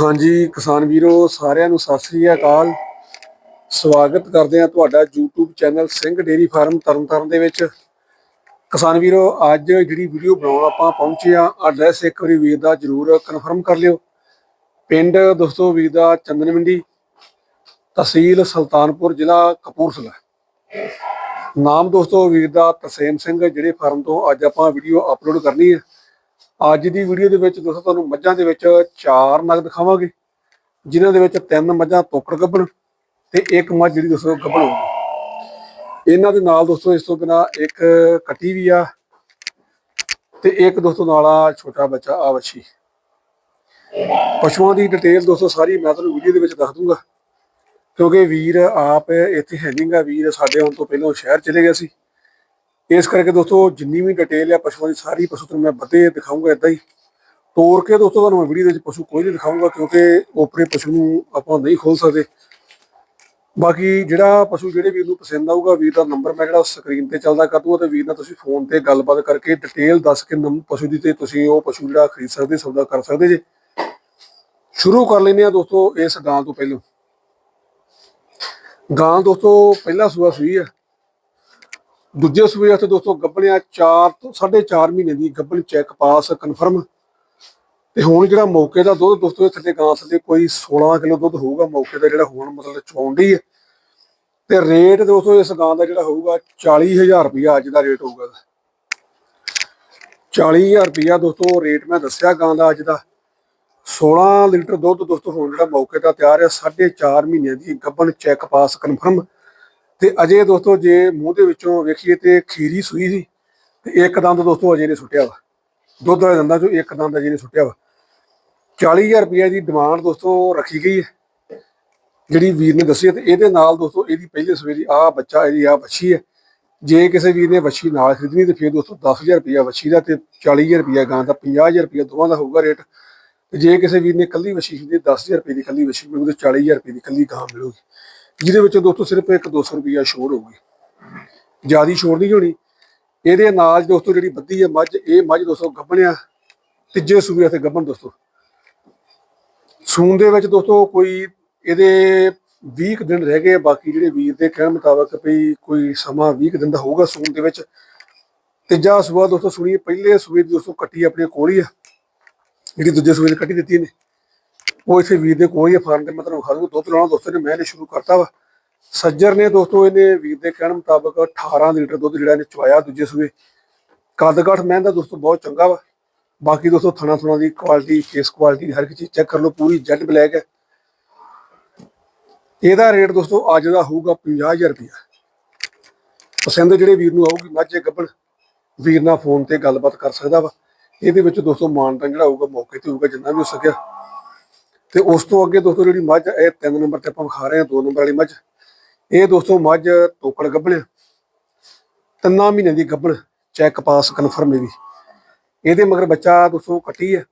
ਹਾਂਜੀ, ਕਿਸਾਨ ਵੀਰੋ, ਸਾਰਿਆਂ ਨੂੰ ਸਤਿ ਸ੍ਰੀ ਅਕਾਲ। ਸਵਾਗਤ ਕਰਦੇ ਹਾਂ ਤੁਹਾਡਾ YouTube channel Singh dairy farm Tarn Taran ਦੇ ਵਿੱਚ। ਕਿਸਾਨ ਵੀਰੋ, ਅੱਜ ਜਿਹੜੀ ਵੀਡੀਓ ਬਣਾਉਣ ਆਪਾਂ ਪਹੁੰਚੇ ਆ ਐਡਰੈਸ ਇੱਕ ਵਾਰੀ ਵੀਰ ਦਾ ਜਰੂਰ ਕਨਫਰਮ ਕਰ ਲਿਓ। ਪਿੰਡ ਦੋਸਤੋ ਵੀਰ ਦਾ ਚੰਦਨ ਮੰਡੀ, ਤਹਿਸੀਲ ਸੁਲਤਾਨਪੁਰ, ਜ਼ਿਲ੍ਹਾ ਕਪੂਰਥਲਾ। ਨਾਮ ਦੋਸਤੋ ਵੀਰ ਦਾ ਤਰਸੇਮ ਸਿੰਘ, ਜਿਹੜੇ ਫਾਰਮ ਤੋਂ ਅੱਜ ਆਪਾਂ ਵੀਡੀਓ ਅਪਲੋਡ ਕਰਨੀ ਹੈ। ਅੱਜ ਦੀ ਵੀਡੀਓ ਦੇ ਵਿੱਚ ਦੋਸਤੋ ਤੁਹਾਨੂੰ ਮੱਝਾਂ ਦੇ ਵਿੱਚ ਚਾਰ ਨਗ ਦਿਖਾਵਾਂਗੇ, ਜਿਨ੍ਹਾਂ ਦੇ ਵਿੱਚ ਤਿੰਨ ਮੱਝਾਂ ਤੋਕੜ ਗੱਭਣ ਤੇ ਇੱਕ ਮੱਝ ਜਿਹੜੀ ਦੋਸਤੋ ਗੱਭਣ ਹੋਊਗੀ ਇਹਨਾਂ ਦੇ ਨਾਲ ਦੋਸਤੋ ਇਸ ਤੋਂ ਬਿਨਾ ਇੱਕ ਕੱਟੀ ਵੀ ਆ ਤੇ ਇੱਕ ਦੋਸਤੋ ਨਾਲ ਆ ਛੋਟਾ ਬੱਚਾ ਆ ਵੱਛੀ। ਪਸ਼ੂਆਂ ਦੀ ਡਿਟੇਲ ਦੋਸਤੋ ਸਾਰੀ ਮੈਂ ਤੁਹਾਨੂੰ ਵੀਡੀਓ ਦੇ ਵਿੱਚ ਦੱਸ ਦੂੰਗਾ, ਕਿਉਂਕਿ ਵੀਰ ਆਪ ਇੱਥੇ ਹੈ ਨਹੀਂਗਾ ਵੀਰ ਸਾਡੇ ਆਉਣ ਤੋਂ ਪਹਿਲਾਂ ਸ਼ਹਿਰ ਚਲੇ ਗਿਆ ਸੀ। ਇਸ ਕਰਕੇ ਦੋਸਤੋ, ਜਿੰਨੀ ਵੀ ਡਿਟੇਲ ਆ ਪਸ਼ੂਆਂ ਦੀ, ਸਾਰੀ ਪਸ਼ੂ ਤੁਹਾਨੂੰ ਮੈਂ ਬਤੇ ਦਿਖਾਊਂਗਾ ਇਦਾਂ ਹੀ। ਤੋੜ ਕੇ ਦੋਸਤੋ, ਤੁਹਾਨੂੰ ਮੈਂ ਵੀਡੀਓ ਦੇ ਵਿੱਚ ਪਸ਼ੂ ਕੋਈ ਨਹੀਂ ਦਿਖਾਊਂਗਾ, ਕਿਉਂਕਿ ਓਪਰੇ ਪਸ਼ੂ ਨੂੰ ਆਪਾਂ ਨਹੀਂ ਖੋਲ ਸਕਦੇ। ਬਾਕੀ ਜਿਹੜਾ ਪਸ਼ੂ ਜਿਹੜੇ ਵੀਰ ਨੂੰ ਪਸੰਦ ਆਊਗਾ, ਵੀਰ ਦਾ ਨੰਬਰ ਮੈਂ ਜਿਹੜਾ ਸਕਰੀਨ ਤੇ ਚੱਲਦਾ ਕਰ ਦੂੰਗਾ, ਤੇ ਵੀਰ ਨਾਲ ਤੁਸੀਂ ਫੋਨ ਤੇ ਗੱਲਬਾਤ ਕਰਕੇ ਡਿਟੇਲ ਦੱਸ ਕੇ ਨੰਬਰ ਪਸ਼ੂ ਦੀ ਤੇ ਤੁਸੀਂ ਉਹ ਪਸ਼ੂ ਜਿਹੜਾ ਖਰੀਦ ਸਕਦੇ, ਸੌਦਾ ਕਰ ਸਕਦੇ ਜੇ। ਸ਼ੁਰੂ ਕਰ ਲੈਂਦੇ ਆ ਦੋਸਤੋ, ਇਸ ਗਾਂ ਤੋਂ ਪਹਿਲਾਂ। ਗਾਂ ਦੋਸਤੋ, ਪਹਿਲਾ ਸੂਆ ਸੂਈ ਆ। ਦੂਜੇ ਸੂਏ ਉੱਤੇ ਦੋਸਤੋ ਗੱਬਣਿਆ 4 ਤੋਂ 4.5 ਮਹੀਨੇ ਦੀ ਗੱਬਲ ਚੈੱਕ ਪਾਸ ਕਨਫਰਮ ਤੇ ਹੁਣ ਜਿਹੜਾ ਮੌਕੇ ਦਾ ਦੁੱਧ ਦੋਸਤੋ ਇਹ ਥੱਲੇ ਗਾਂ ਥੱਲੇ ਕੋਈ 16 ਕਿਲੋ ਦੁੱਧ ਹੋਊਗਾ, ਮੌਕੇ ਦਾ ਜਿਹੜਾ ਹੁਣ ਮਤਲਬ ਚੌਂਡੀ ਹੈ। ਤੇ ਰੇਟ ਦੋਸਤੋ ਇਸ ਗਾਂ ਦਾ ਜਿਹੜਾ ਹੋਊਗਾ 40000 ਰੁਪਇਆ ਅੱਜ ਦਾ ਰੇਟ ਹੋਊਗਾ। 40000 ਰੁਪਇਆ ਦੋਸਤੋ ਰੇਟ ਮੈਂ ਦੱਸਿਆ ਗਾਂ ਦਾ ਅੱਜ ਦਾ। 16 ਲੀਟਰ ਦੁੱਧ ਦੋਸਤੋ ਹੁਣ ਜਿਹੜਾ ਮੌਕੇ ਦਾ ਤਿਆਰ ਹੈ 4.5 ਮਹੀਨੇ ਦੀ ਗੱਬਣ ਚੈੱਕ ਪਾਸ ਕਨਫਰਮ ਤੇ ਅਜੇ ਦੋਸਤੋ ਜੇ ਮੂੰਹ ਦੇ ਵਿੱਚੋਂ ਵੇਖੀਏ ਤੇ ਖੀਰੀ ਸੂਈ ਸੀ ਤੇ ਇੱਕ ਦੰਦ ਦੋਸਤੋ ਅਜੇ ਨੇ ਸੁੱਟਿਆ ਵਾ। ਦੁੱਧ ਵਾਲੇ ਦੰਦਾਂ ਚੋਂ ਇੱਕ ਦੰਦ ਅਜੇ ਨੇ ਸੁੱਟਿਆ ਵਾ। 40000 ਰੁਪਏ ਦੀ ਡਿਮਾਂਡ ਦੋਸਤੋ ਰੱਖੀ ਗਈ ਹੈ। ਜਿਹੜੀ ਵੀਰ ਨੇ ਦੱਸੀ ਹੈ ਤੇ ਇਹਦੇ ਨਾਲ ਦੋਸਤੋ ਇਹਦੀ ਪਹਿਲੇ ਸਵੇਰ ਦੀ ਆ ਬੱਚਾ, ਇਹਦੀ ਆ ਬੱਚੀ ਹੈ। ਜੇ ਕਿਸੇ ਵੀਰ ਨੇ ਵੱਛੀ ਨਾਲ ਖਰੀਦਣੀ ਤੇ ਫਿਰ ਦੋਸਤੋ 10000 ਰੁਪਏ ਬੱਚੀ ਦਾ ਤੇ 40000 ਰੁਪਏ ਗਾਂ ਦਾ 50000 ਰੁਪਏ ਦੋਵਾਂ ਦਾ ਹੋਊਗਾ ਰੇਟ। ਤੇ ਜੇ ਕਿਸੇ ਵੀਰ ਨੇ ਕੱਲੀ ਵੱਛੀ ਖਰੀਦੀ 10000 ਰੁਪਏ ਦੀ ਕੱਲੀ ਵਸ਼ੀ ਮਿਲੂਗੀ ਤੇ 40000 ਰੁਪਏ ਦੀ ਕੱਲੀ ਗਾਂ ਮਿਲੂਗੀ। ਜਿਹਦੇ ਵਿੱਚ ਦੋਸਤੋ ਸਿਰਫ ਇੱਕ 200 ਰੁਪਿਆ ਛੋੜ ਹੋਊਗੀ। ਜਿਆਦੀ ਛੋੜ ਨਹੀਂ ਹੋਣੀ। ਇਹਦੇ ਨਾਲ ਦੋਸਤੋ ਜਿਹੜੀ ਬੱਦੀ ਹੈ ਮੱਝ, ਇਹ ਮੱਝ ਦੋਸਤੋ ਗੱਭਣਿਆ, ਤੀਜੇ ਸੂਬੇ ਤੇ ਗੱਭਣ ਦੋਸਤੋ। ਸੂਨ ਦੇ ਵਿੱਚ ਦੋਸਤੋ ਕੋਈ ਇਹਦੇ 20 ਕੁ ਦਿਨ ਰਹਿ ਗਏ ਬਾਕੀ ਜਿਹੜੇ ਵੀਰ ਦੇ ਕਹਿਣ ਮੁਤਾਬਕ ਵੀ ਕੋਈ ਸਮਾਂ 20 ਕੁ ਦਿਨ ਦਾ ਹੋਊਗਾ ਸੂਨ ਦੇ ਵਿੱਚ। ਤੀਜਾ ਸੂਬਾ ਦੋਸਤੋ ਸੁਣੀ, ਪਹਿਲੇ ਸੂਬੇ ਦੀ ਦੋਸਤੋ ਕੱਟੀ ਆਪਣੇ ਕੋਲ ਹੀ ਆ। ਜਿਹੜੀ ਦੂਜੇ ਸੂਬੇ ਦੀ ਕੱਟੀ ਦਿੱਤੀ ਨੇ ਉਹ ਇੱਥੇ ਵੀਰ ਦੇ ਕੋਲ ਹੀ ਫਾਰਮ ਤੇ ਮੈਂ ਤੁਹਾਨੂੰ ਵਿਖਾ ਦੂੰਗਾ। ਦੁੱਧ ਲਾਉਣਾ ਦੋਸਤੋ ਨੇ ਮੈਂ ਨੇ ਸ਼ੁਰੂ ਕਰਤਾ ਵਾ। ਸੱਜਰ ਨੇ ਦੋਸਤੋ ਇਹਨੇ ਵੀਰ ਦੇ ਕਹਿਣ ਮੁਤਾਬਕ 18 ਲੀਟਰ ਦੁੱਧ ਜਿਹੜਾ ਇਹਨੇ ਚਵਾਇਆ ਦੂਜੇ ਸੂਬੇ ਕੱਦ-ਕਾਠ ਮੈਂ ਦਾ ਦੋਸਤੋ ਬਹੁਤ ਚੰਗਾ ਵਾ। ਬਾਕੀ ਦੋਸਤੋ ਥਣਾ ਥਣਾ ਦੀ ਕੁਆਲਿਟੀ ਫੇਸ ਕੁਆਲਿਟੀ ਹਰ ਇੱਕ ਚੀਜ਼ ਚੈੱਕ ਕਰ ਲਓ, ਪੂਰੀ ਜੈਟ ਬਲੈਕ ਹੈ। ਇਹਦਾ ਰੇਟ ਦੋਸਤੋ ਅੱਜ ਦਾ ਹੋਊਗਾ 50000 ਰੁਪਇਆ। ਪਸੰਦ ਜਿਹੜੇ ਵੀਰ ਨੂੰ ਆਊਗੀ, ਮਾਝੇ ਗੱਬਣ, ਵੀਰ ਨਾਲ ਫੋਨ ਤੇ ਗੱਲਬਾਤ ਕਰ ਸਕਦਾ ਵਾ। ਇਹਦੇ ਵਿੱਚ ਦੋਸਤੋ ਮਾਨਤਾਂ ਜਿਹੜਾ ਹੋਊਗਾ ਮੌਕੇ ਤੇ ਹੋਊਗਾ, ਜਿੰਨਾ ਵੀ ਹੋ ਸਕਿਆ। ਤੇ ਉਸ ਤੋਂ ਅੱਗੇ ਦੋਸਤੋ ਜਿਹੜੀ ਮੱਝ ਇਹ ਤਿੰਨ ਨੰਬਰ ਤੇ ਆਪਾਂ ਵਿਖਾ ਰਹੇ ਹਾਂ, ਦੋ ਨੰਬਰ ਵਾਲੀ ਮੱਝ। ਇਹ ਦੋਸਤੋ ਮੱਝ ਤੋਕੜ ਗੱਬਣ ਤਿੰਨਾਂ ਮਹੀਨਿਆਂ ਦੀ ਗੱਭਣ, ਚੈੱਕ ਪਾਸ ਕਨਫਰਮ ਹੈ ਵੀ। ਇਹਦੇ ਮਗਰ ਬੱਚਾ ਦੋਸਤੋ ਕੱਟੀ ਹੈ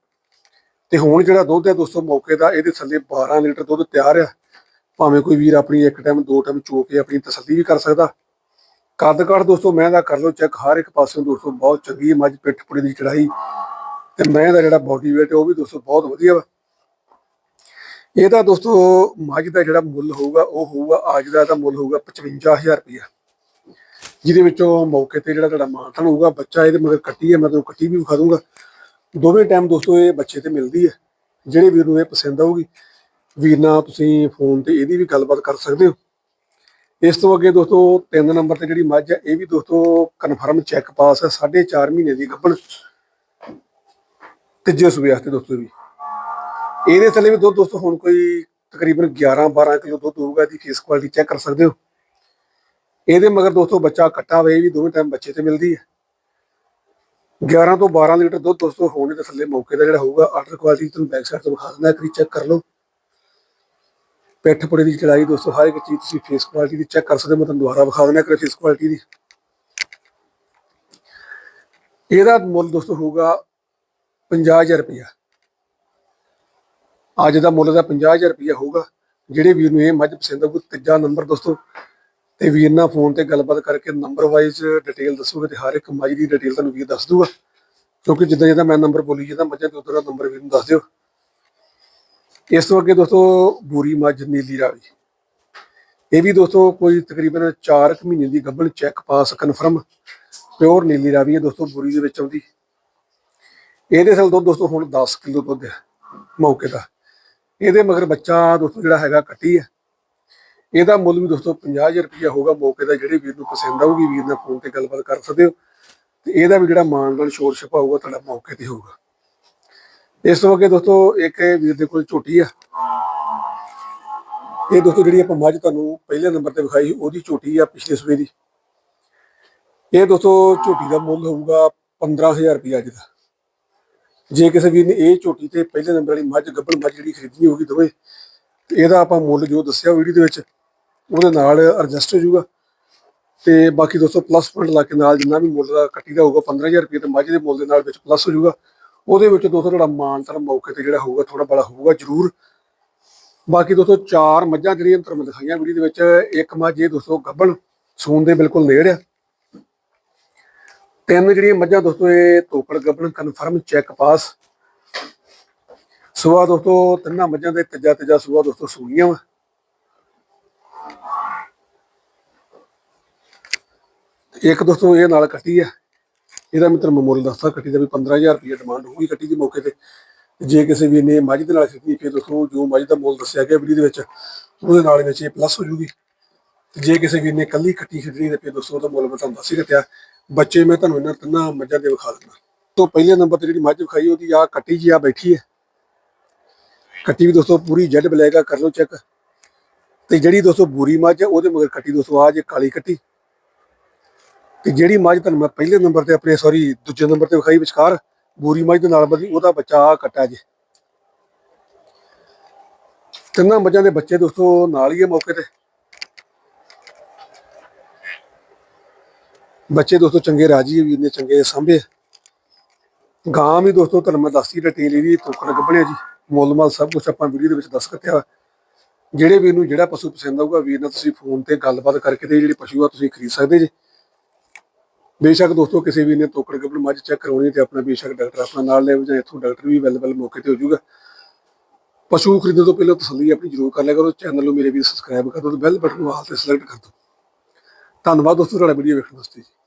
ਤੇ ਹੁਣ ਜਿਹੜਾ ਦੁੱਧ ਹੈ ਦੋਸਤੋ ਮੌਕੇ ਦਾ, ਇਹਦੇ ਥੱਲੇ 12 ਲੀਟਰ ਦੁੱਧ ਤਿਆਰ ਆ। ਭਾਵੇਂ ਕੋਈ ਵੀਰ ਆਪਣੀ ਇੱਕ ਟਾਈਮ ਦੋ ਟਾਈਮ ਚੋ ਕੇ ਆਪਣੀ ਤਸੱਲੀ ਵੀ ਕਰ ਸਕਦਾ। ਕੱਦ ਕਾਠ ਦੋਸਤੋ ਮੈਂ ਦਾ ਕਰ ਲਓ ਚੈੱਕ, ਹਰ ਇੱਕ ਪਾਸਿਓਂ ਦੋਸਤੋ ਬਹੁਤ ਚੰਗੀ ਮੱਝ, ਪਿੱਠ ਪੁੜੀ ਦੀ ਚੜਾਈ ਤੇ ਮੈਂ ਦਾ ਜਿਹੜਾ ਬਾਡੀ weight ਉਹ ਵੀ ਦੋਸਤੋ ਬਹੁਤ ਵਧੀਆ ਵਾ। ਇਹਦਾ ਦੋਸਤੋ ਮੱਝ ਦਾ ਜਿਹੜਾ ਮੁੱਲ ਹੋਊਗਾ, ਉਹ ਹੋਊਗਾ ਅੱਜ ਦਾ ਇਹਦਾ ਮੁੱਲ ਹੋਊਗਾ 55000 ਰੁਪਇਆ ਜਿਹਦੇ ਵਿੱਚੋਂ ਮੌਕੇ ਤੇ ਜਿਹੜਾ ਤੁਹਾਡਾ ਮਾਨਥਨ ਹੋਊਗਾ, ਬੱਚਾ ਇਹਦੇ ਮਗਰ ਕੱਟੀ ਹੈ, ਮੈਂ ਤੁਹਾਨੂੰ ਕੱਟੀ ਵੀ ਵਿਖਾ ਦੂੰਗਾ। ਦੋਵੇਂ ਟਾਈਮ ਦੋਸਤੋ ਇਹ ਬੱਚੇ ਤੇ ਮਿਲਦੀ ਹੈ, ਜਿਹੜੇ ਵੀਰ ਨੂੰ ਇਹ ਪਸੰਦ ਆਊਗੀ। ਵੀਰ ਨਾਲ ਤੁਸੀਂ ਫੋਨ ਤੇ ਇਹਦੀ ਵੀ ਗੱਲਬਾਤ ਕਰ ਸਕਦੇ ਹੋ। ਇਸ ਤੋਂ ਅੱਗੇ ਦੋਸਤੋ ਤਿੰਨ ਨੰਬਰ ਤੇ ਜਿਹੜੀ ਮੱਝ ਹੈ, ਇਹ ਵੀ ਦੋਸਤੋ ਕਨਫਰਮ ਚੈੱਕ ਪਾਸ ਹੈ 4.5 ਮਹੀਨੇ ਦੀ ਗੱਭਣ। ਤੀਜੇ ਸੂਬੇ ਵਾਸਤੇ ਦੋਸਤੋ ਵੀ। ਇਹਦੇ ਥੱਲੇ ਵੀ ਦੁੱਧ ਦੋਸਤੋ, ਹੁਣ ਕੋਈ ਤਕਰੀਬਨ 11 12 ਕਿਲੋ ਦੁੱਧ ਹੋਊਗਾ, ਇਹਦੀ ਫੇਸ ਕੁਆਲਿਟੀ ਚੈੱਕ ਕਰ ਸਕਦੇ ਹੋ। ਇਹਦੇ ਮਗਰ ਦੋਸਤੋ, ਬੱਚਾ ਕੱਟਾ ਵੇ ਵੀ ਦੋਵੇਂ ਟਾਈਮ ਬੱਚੇ ਤੇ ਮਿਲਦੀ ਹੈ। 11 ਤੋਂ 12 ਲੀਟਰ ਦੁੱਧ ਦੋਸਤੋ, ਹੋਣੇ ਦੇ ਥੱਲੇ ਮੌਕੇ ਦਾ ਜਿਹੜਾ ਹੋਊਗਾ ਆਰਡਰ ਕੁਆਲਿਟੀ ਤੁਹਾਨੂੰ ਬੈਕ ਸਾਈਡ ਤੋਂ ਵਿਖਾ ਦਿੰਦਾ, ਇੱਕ ਵਾਰੀ ਚੈੱਕ ਕਰ ਲਓ। ਪਿੱਠ ਪੁੜੇ ਦੀ ਚੜਾਈ ਦੋਸਤੋ, ਹਰ ਇੱਕ ਚੀਜ਼ ਤੁਸੀਂ ਫੇਸ ਕੁਆਲਿਟੀ ਦੀ ਚੈੱਕ ਕਰ ਸਕਦੇ ਹੋ, ਮੈਂ ਤੁਹਾਨੂੰ ਦੁਬਾਰਾ ਵਿਖਾ ਦਿੰਦਾ ਕਿ ਫੇਸ ਕੁਆਲਿਟੀ ਦੀ। ਇਹਦਾ ਮੁੱਲ ਦੋਸਤੋ ਹੋਊਗਾ 50000 ਰੁਪਇਆ। ਅੱਜ ਦਾ ਮੁੱਲ ਦਾ 50000 ਰੁਪਇਆ ਹੋਊਗਾ। ਜਿਹੜੇ ਵੀਰ ਨੂੰ ਇਹ ਮੱਝ ਪਸੰਦ ਆਊਗੀ, ਤੀਜਾ ਨੰਬਰ ਦੋਸਤੋ, ਤੇ ਵੀਰ ਨਾਲ ਫੋਨ ਤੇ ਗੱਲਬਾਤ ਕਰਕੇ ਨੰਬਰ ਵਾਈਜ਼ ਡਿਟੇਲ ਦੱਸੂਗਾ ਤੇ ਹਰ ਇੱਕ ਮੱਝ ਦੀ ਡਿਟੇਲ ਤੁਹਾਨੂੰ ਵੀਰ ਦੱਸ ਦੂਗਾ ਕਿਉਂਕਿ ਜਿੱਦਾਂ ਜਿੱਦਾਂ ਮੈਂ ਨੰਬਰ ਬੋਲੀ ਜਾਂਦਾ, ਮੱਝਾਂ ਦੇ ਉਧਰ ਦਾ ਨੰਬਰ ਵੀਰ ਨੂੰ ਦੱਸ ਦਿਓ। ਇਸ ਤੋਂ ਅੱਗੇ ਦੋਸਤੋ, ਬੂਰੀ ਮੱਝ, ਨੀਲੀ ਰਾਵੀ। ਇਹ ਵੀ ਦੋਸਤੋ ਕੋਈ ਤਕਰੀਬਨ 4 ਮਹੀਨੇ ਦੀ ਗੱਭਣ check pass confirm pure Nili Ravi ਹੈ ਦੋਸਤੋ, ਬੂਰੀ ਦੇ ਵਿੱਚ ਆਉਂਦੀ। ਇਹਦੇ ਸਾਲ ਦੁੱਧ ਦੋਸਤੋ ਹੁਣ 10 ਕਿਲੋ ਦੁੱਧ ਹੈ ਮੌਕੇ ਦਾ। ਇਹਦੇ ਮਗਰ ਬੱਚਾ ਦੋਸਤੋ ਜਿਹੜਾ ਹੈਗਾ ਕੱਟੀ ਹੈ ਇਹਦਾ ਮੁੱਲ ਵੀ ਦੋਸਤੋ 50000 ਰੁਪਇਆ ਹੋਊਗਾ, ਮੌਕੇ ਦਾ ਜਿਹੜੇ ਵੀਰ ਨੂੰ ਪਸੰਦ ਆਊਗੀ, ਵੀਰ ਨਾਲ ਫੋਨ ਤੇ ਗੱਲਬਾਤ ਕਰ ਸਕਦੇ ਹੋ। ਤੇ ਇਹਦਾ ਵੀ ਜਿਹੜਾ ਮਾਨਦਾਨ ਸ਼ੋਰ ਛਪਾ ਹੋਊਗਾ, ਤੁਹਾਡਾ ਮੌਕੇ ਤੇ ਹੋਊਗਾ। ਇਸ ਤੋਂ ਅੱਗੇ ਦੋਸਤੋ ਇੱਕ ਵੀਰ ਦੇ ਕੋਲ ਝੋਟੀ ਆ। ਇਹ ਦੋਸਤੋ ਜਿਹੜੀ ਆਪਾਂ ਮੱਝ ਤੁਹਾਨੂੰ ਪਹਿਲੇ ਨੰਬਰ ਤੇ ਵਿਖਾਈ ਉਹਦੀ ਝੋਟੀ ਆ ਪਿਛਲੇ ਸੂਏ ਦੀ। ਇਹ ਦੋਸਤੋ ਝੋਟੀ ਦਾ ਮੁੱਲ ਹੋਊਗਾ 15000 ਰੁਪਇਆ ਅੱਜ ਦਾ। ਜੇ ਕਿਸੇ ਵੀਰ ਨੇ ਇਹ ਝੋਟੀ ਤੇ ਪਹਿਲੇ ਨੰਬਰ ਵਾਲੀ ਮੱਝ ਗੱਭਣ ਮੱਝ ਜਿਹੜੀ ਖਰੀਦਣੀ ਹੋਊਗੀ ਦੋਵੇਂ, ਤੇ ਇਹਦਾ ਆਪਾਂ ਮੁੱਲ ਜੋ ਦੱਸਿਆ ਵੀਡੀਓ ਦੇ ਵਿੱਚ, ਉਹਦੇ ਨਾਲ ਐਡਜਸਟ ਹੋ ਜਾਊਗਾ। ਤੇ ਬਾਕੀ ਦੋਸਤੋ ਪਲੱਸ ਪੁਆਇੰਟ ਲਾ ਕੇ ਨਾਲ ਜਿੰਨਾ ਵੀ ਮੁੱਲ ਦਾ ਕੱਟੀ ਦਾ ਹੋਊਗਾ 15000 ਰੁਪਏ ਤੇ ਮੱਝ ਦੇ ਮੁੱਲ ਦੇ ਨਾਲ ਵਿੱਚ ਪਲੱਸ ਹੋ ਜਾਊਗਾ। ਉਹਦੇ ਵਿੱਚ ਦੋਸਤੋ ਤੁਹਾਡਾ ਮਾਨਤਰ ਮੌਕੇ ਤੇ ਜਿਹੜਾ ਹੋਊਗਾ ਥੋੜਾ ਬੜਾ ਹੋਊਗਾ ਜ਼ਰੂਰ। ਬਾਕੀ ਦੋਸਤੋ, ਚਾਰ ਮੱਝਾਂ ਜਿਹੜੀਆਂ ਤੁਹਾਨੂੰ ਦਿਖਾਈਆਂ ਵੀਡੀਓ ਦੇ ਵਿੱਚ, ਇੱਕ ਮੱਝ ਇਹ ਦੋਸਤੋ ਗੱਭਣ ਸੂਨ ਦੇ ਬਿਲਕੁਲ ਨੇੜੇ ਆ। ਤਿੰਨ ਜਿਹੜੀਆਂ ਮੱਝਾਂ ਦੋਸਤੋ, ਇਹ ਤੋਕੜ ਗੱਭਣ ਕਨਫਰਮ ਚੈੱਕ ਪਾਸ ਸੁਆ ਦੋਸਤੋ, ਤਿੰਨਾਂ ਮੱਝਾਂ ਦੇ ਤੀਜਾ ਤੀਜਾ ਸੁਆ ਦੋਸਤੋ ਸੂਈਆਂ ਵਾ। ਇੱਕ ਦੋਸਤੋ ਇਹ ਨਾਲ ਕੱਟੀ ਆ। ਇਹਦਾ ਮੈਂ ਤੁਹਾਨੂੰ ਦੱਸਦਾ, ਕੱਟੀ ਦਾ ਵੀ 15000 ਰੁਪਏ ਡਿਮਾਂਡ ਹੋਊਗੀ ਕੱਟੀ ਦੇ ਮੌਕੇ ਤੇ। ਜੇ ਕਿਸੇ ਵੀ ਨੇ ਮੱਝ ਦੇ ਨਾਲ ਖਰੀਦਣੀ ਫਿਰ ਦੋਸਤੋ ਜੋ ਮੱਝ ਦਾ ਮੁੱਲ ਦੱਸਿਆ ਗਿਆ ਵੀਡੀਓ ਦੇ ਵਿੱਚ, ਉਹਦੇ ਨਾਲ ਵਿੱਚ ਇਹ ਪਲੱਸ ਹੋ ਜੂਗੀ। ਤੇ ਜੇ ਕਿਸੇ ਵੀ ਨੇ ਕੱਲੀ ਕੱਟੀ ਖਰੀਦਣੀ, ਤੇ ਫਿਰ ਦੋਸਤੋ ਉਹਦਾ ਮੁੱਲ ਮੈਂ ਤੁਹਾਨੂੰ ਦੱਸ ਹੀ ਦਿੱਤਾ। ਬੱਚੇ ਮੈਂ ਤੁਹਾਨੂੰ ਇਹਨਾਂ ਤਿੰਨਾਂ ਮੱਝਾਂ ਦੇ ਵਿਖਾ ਦਿੰਦਾ। ਤੋਂ ਪਹਿਲੇ ਨੰਬਰ ਤੇ ਜਿਹੜੀ ਮੱਝ ਵਿਖਾਈ ਉਹਦੀ ਆ ਕੱਟੀ ਜੀ ਆ ਬੈਠੀ ਹੈ। ਕੱਟੀ ਵੀ ਦੋਸਤੋ ਪੂਰੀ ਜੈਡ ਬਲੈਕ ਆ ਕਰ ਲਓ ਚੈੱਕ ਤੇ ਜਿਹੜੀ ਦੋਸਤੋ ਬੂਰੀ ਮੱਝ ਆ, ਉਹਦੇ ਮਗਰ ਕੱਟੀ ਦੋਸਤੋ ਆ ਜੇ ਕਾਲੀ ਕੱਟੀ। ਤੇ ਜਿਹੜੀ ਮੱਝ ਤੁਹਾਨੂੰ ਮੈਂ ਪਹਿਲੇ ਨੰਬਰ ਤੇ ਆਪਣੇ ਸੌਰੀ ਦੂਜੇ ਨੰਬਰ ਤੇ ਵਿਖਾਈ ਵਿਚਕਾਰ, ਬੂਰੀ ਮੱਝ ਦੇ ਨਾਲ ਬਦੀ ਉਹਦਾ ਬੱਚਾ ਆ ਕੱਟਾ ਜੇ। ਤਿੰਨਾਂ ਮੱਝਾਂ ਦੇ ਬੱਚੇ ਦੋਸਤੋ ਨਾਲ ਹੀ ਹੈ ਮੌਕੇ ਤੇ। ਬੱਚੇ ਦੋਸਤੋ ਚੰਗੇ ਰਾਜੀ ਵੀਰ ਨੇ ਚੰਗੇ ਸਾਂਭੇ ਗਾਂ ਵੀ ਦੋਸਤੋ ਤੁਹਾਨੂੰ ਮੈਂ ਦੱਸੀ ਡਿਟੇਲ ਇਹਦੀ ਤੋਕੜ ਗੱਬਣਿਆ ਜੀ। ਮੁੱਲ ਮਾਲ ਸਭ ਕੁਝ ਆਪਾਂ ਵੀਡੀਓ ਦੇ ਵਿੱਚ ਦੱਸ ਕੱਤਿਆ ਜਿਹੜੇ ਵੀਰ ਨੂੰ ਜਿਹੜਾ ਪਸ਼ੂ ਪਸੰਦ ਆਊਗਾ ਵੀਰ ਨਾਲ ਤੁਸੀਂ ਫੋਨ ਤੇ ਗੱਲਬਾਤ ਕਰਕੇ ਤੇ ਜਿਹੜੇ ਪਸ਼ੂ ਆ ਤੁਸੀਂ ਖਰੀਦ ਸਕਦੇ ਜੀ। ਬੇਸ਼ੱਕ ਦੋਸਤੋ ਕਿਸੇ ਵੀ ਨੇ ਤੋਕੜ ਗੱਭਣ ਮੱਝ ਚੈੱਕ ਕਰਾਉਣੀ ਤੇ ਆਪਣਾ ਬੇਸ਼ੱਕ ਡਾਕਟਰ ਆਪਣਾ ਨਾਲ ਲੈ ਜਾਂ ਇੱਥੋਂ ਡਾਕਟਰ ਵੀ ਅਵੇਲੇਬਲ ਮੌਕੇ ਤੇ ਹੋ ਜਾਊਗਾ। ਪਸ਼ੂ ਖਰੀਦਣ ਤੋਂ ਪਹਿਲਾਂ ਤਸੱਲੀ ਆਪਣੀ ਜ਼ਰੂਰ ਕਰ ਲਿਆ ਕਰੋ। ਚੈਨਲ ਨੂੰ ਮੇਰੇ ਵੀ ਸਬਸਕ੍ਰਾਈਬ ਕਰ ਦਿਓ ਤੇ ਬੈਲ ਬਟਨ ਨੂੰ ਆਲ ਤੇ ਸਿਲੈਕਟ ਕਰ ਦਿਓ। ਧੰਨਵਾਦ ਦੋਸਤੋ ਤੁਹਾਡਾ ਵੀਡੀਓ ਵੇਖਣ ਵਾਸਤੇ ਜੀ।